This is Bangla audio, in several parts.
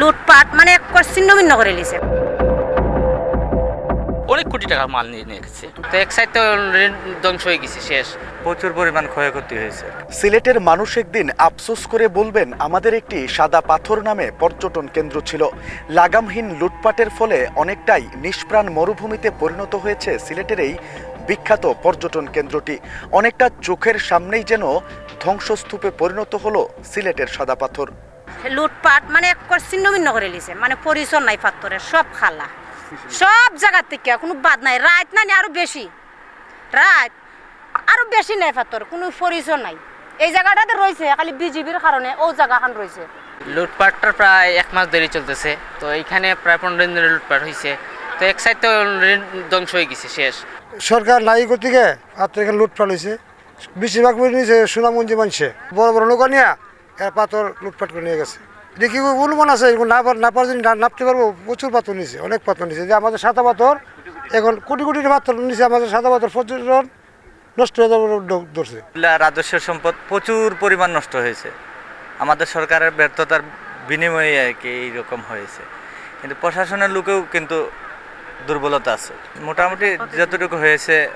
লুটপাট মানে ছিন্ন ভিন্ন করে লিছে অনেক কোটি টাকার মাল নিয়ে নিয়ে গেছে। তো এক সাইড তো রেল ধ্বংস হয়ে গেছে শেষ। প্রচুর পরিমাণ ক্ষয়ক্ষতি হয়েছে। সিলেটের মানুষ একদিন আফসোস করে বলবেন আমাদের একটি সাদা পাথর নামে পর্যটন কেন্দ্র ছিল। লাগামহীন লুটপাটের ফলে অনেকটাই নিষ্প্রাণ মরুভূমিতে পরিণত হয়েছে সিলেটের এই বিখ্যাত পর্যটন কেন্দ্রটি। অনেকটা চোখের সামনেই যেন ধ্বংসস্তূপে পরিণত হলো সিলেটের সাদা পাথর। লুটপাট মানে ছিন্ন ভিন্ন করে লিছে। মানে পরিচয় নাই পাত্তরের সব খালা। সব জায়গার থেকে কোনো বাদ নাই। রাত নাই আরও বেশি। রাত আরও বেশি নাই পাত্তর কোনো পরিচয় নাই। এই জায়গাটাতে রয়েছে খালি বিজিবির কারণে ও জায়গাখান রয়েছে। লুটপাটটা প্রায় এক মাস ধরে চলতেছে। তো এইখানে প্রায় পনেরো দিন ধরে লুটপাট হয়েছে তো এক সাইড তো ধ্বংস হয়ে গেছে শেষ। সরকার নাই গতিকে আর থেকে লুটপাট হয়েছে বেশিরভাগ নিয়েছে সোনামঞ্জি মানছে। বড় বড় নৌকা নিয়ে এর পাথর লুটপাট করে নিয়ে গেছে। দেখি অনুমান আছে না পার- না যদি নাপতে পারব, প্রচুর পাথর নিয়েছে অনেক পাথর নিয়েছে যে আমাদের সাদা পাথর, এখন কোটি কোটি পাথর নিয়েছে আমাদের সাদা পাথর পর্যটন নষ্ট হয়ে যাবে রাজস্ব সম্পদ প্রচুর পরিমাণ নষ্ট হয়েছে। আমাদের সরকারের ব্যর্থতার বিনিময়ে আর কি এইরকম হয়েছে। কিন্তু প্রশাসনের লোকেও কিন্তু দুর্বলতা আছে। মোটামুটি যতটুকু হয়েছে,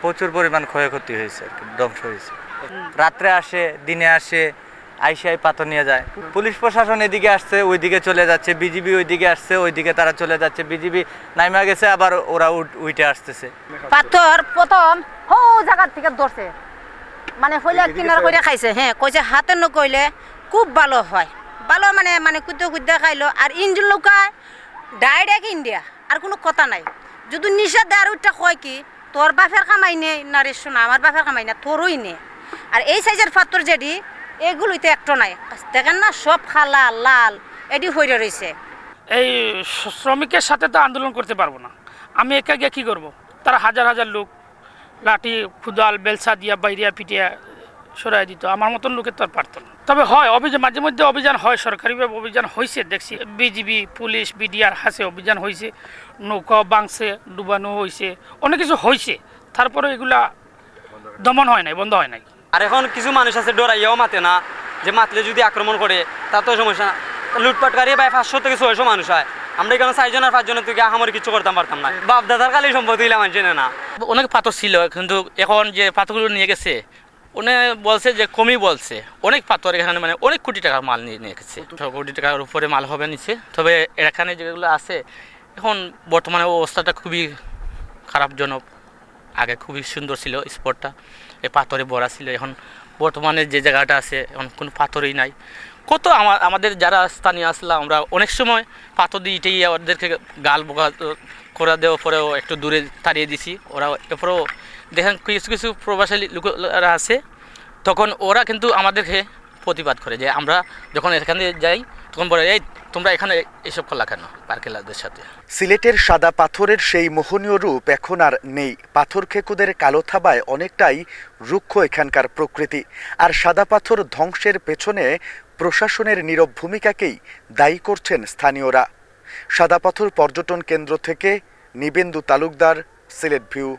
প্রচুর পরিমাণ ক্ষয়ক্ষতি হয়েছে আর কি, ধ্বংস হয়েছে। রাত্রে আসে, দিনে আসে আইসিআই পাথর নিয়ে যায়। পুলিশ প্রশাসন এদিকে আসছে ওইদিকে চলে যাচ্ছে। বিজিবি ওইদিকে আসছে ওইদিকে তারা চলে যাচ্ছে। বিজিবি নাইমা গেছে আবার ওরা উঠ- উইটে আসতেছে। পাথর প্রথম হো জায়গার থেকে ধরছে। মানে হইলে কিনার করে খাইছে হ্যাঁ কইছে হাতে নকইলে খুব ভালো হয়। ভালো মানে মানে কুদ্দে কুদ্দে খাইলো। আর ইঞ্জিন লুকায় ডাইরেক্ট ইন্ডিয়া আর কোনো কথা নাই। যদি নিষেধ দেয় আর ওইটা কয় কি তোর বাপের কামাই নেই না রে শোনা আমার বাপের কামাই না তোরই নে আর এই সাইজের পাথর যেটি এগুলোতে একটা নাই। দেখেন না, সব খালা, লাল, এটি হয়ে রয়েছে এই শ্রমিকের সাথে তো আন্দোলন করতে পারব না। আমি একা গিয়ে কী করব? তারা হাজার হাজার লোক লাঠি, খুদাল, বেলসা দিয়া বাইরিয়া পিটিয়া সরাই দিত। আমার মতন লোকের তো আর পারতো না। তবে হয়, অভিযান, মাঝে মধ্যে অভিযান হয় সরকারিভাবে অভিযান হয়েছে দেখছি। বিজিবি পুলিশ বিডিআর হাসে অভিযান হয়েছে নৌকা বাংছে ডুবানো হয়েছে অনেক কিছু হয়েছে তারপরে এগুলা দমন হয় নাই, বন্ধ হয় নাই। আর এখন কিছু মানুষ আছে ডরাইয়াও মাতে না যে মাতলে যদি আক্রমণ করে তা তো সমস্যা না। লুটপাটকারী প্রায় পাঁচশো থেকে ছয়শো মানুষ হয়। আমরা এখানে চারজন আর পাঁচজনের থেকে আমার কিছু করতাম পারতাম না। বাপ দাদার কালে সম্পত্তি হইলে জেনে না। অনেক পাথর ছিল কিন্তু এখন যে পাথরগুলো নিয়ে গেছে উনি বলছে যে কমই বলছে। অনেক পাথর এখানে মানে অনেক কোটি টাকার মাল নিয়ে নিয়ে গেছে। ছ কোটি টাকার উপরে মাল হবে নিচে। তবে এখানে যেগুলো আছে এখন বর্তমানে অবস্থাটা খুবই খারাপজনক। আগে খুবই সুন্দর ছিল স্পটটা। এই পাথরে ভরা ছিল। এখন বর্তমানে যে জায়গাটা আছে, এখন কোনো পাথরই নাই। কত আমা- আমাদের যারা স্থানীয় আসলাম আমরা অনেক সময় পাথর দিয়ে ইটেই ওদেরকে গাল বোকা করে দেওয়ার পরেও একটু দূরে তাড়িয়ে দিছি। ওরা এরপরেও দেখেন কিছু কিছু প্রভাবশালী লোকেরা আছে। তখন ওরা কিন্তু আমাদেরকে প্রতিবাদ করে যে আমরা যখন এখানে যাই, তখন বলে, এই, তোমরা এখানে এসব করলা কেন পার্কেলাদের সাথে? সিলেটের সাদা পাথরের সেই মোহনীয় রূপ এখন আর নেই। পাথর খেকুদের কালো থাবায় অনেকটাই রুক্ষ এখানকার প্রকৃতি। আর সাদা পাথর ধ্বংসের পেছনে প্রশাসনের নীরব ভূমিকাকেই দায়ী করছেন স্থানীয়রা। সাদা পাথর পর্যটন কেন্দ্র থেকে নিবেন্দু তালুকদার, সিলেট ভিউ।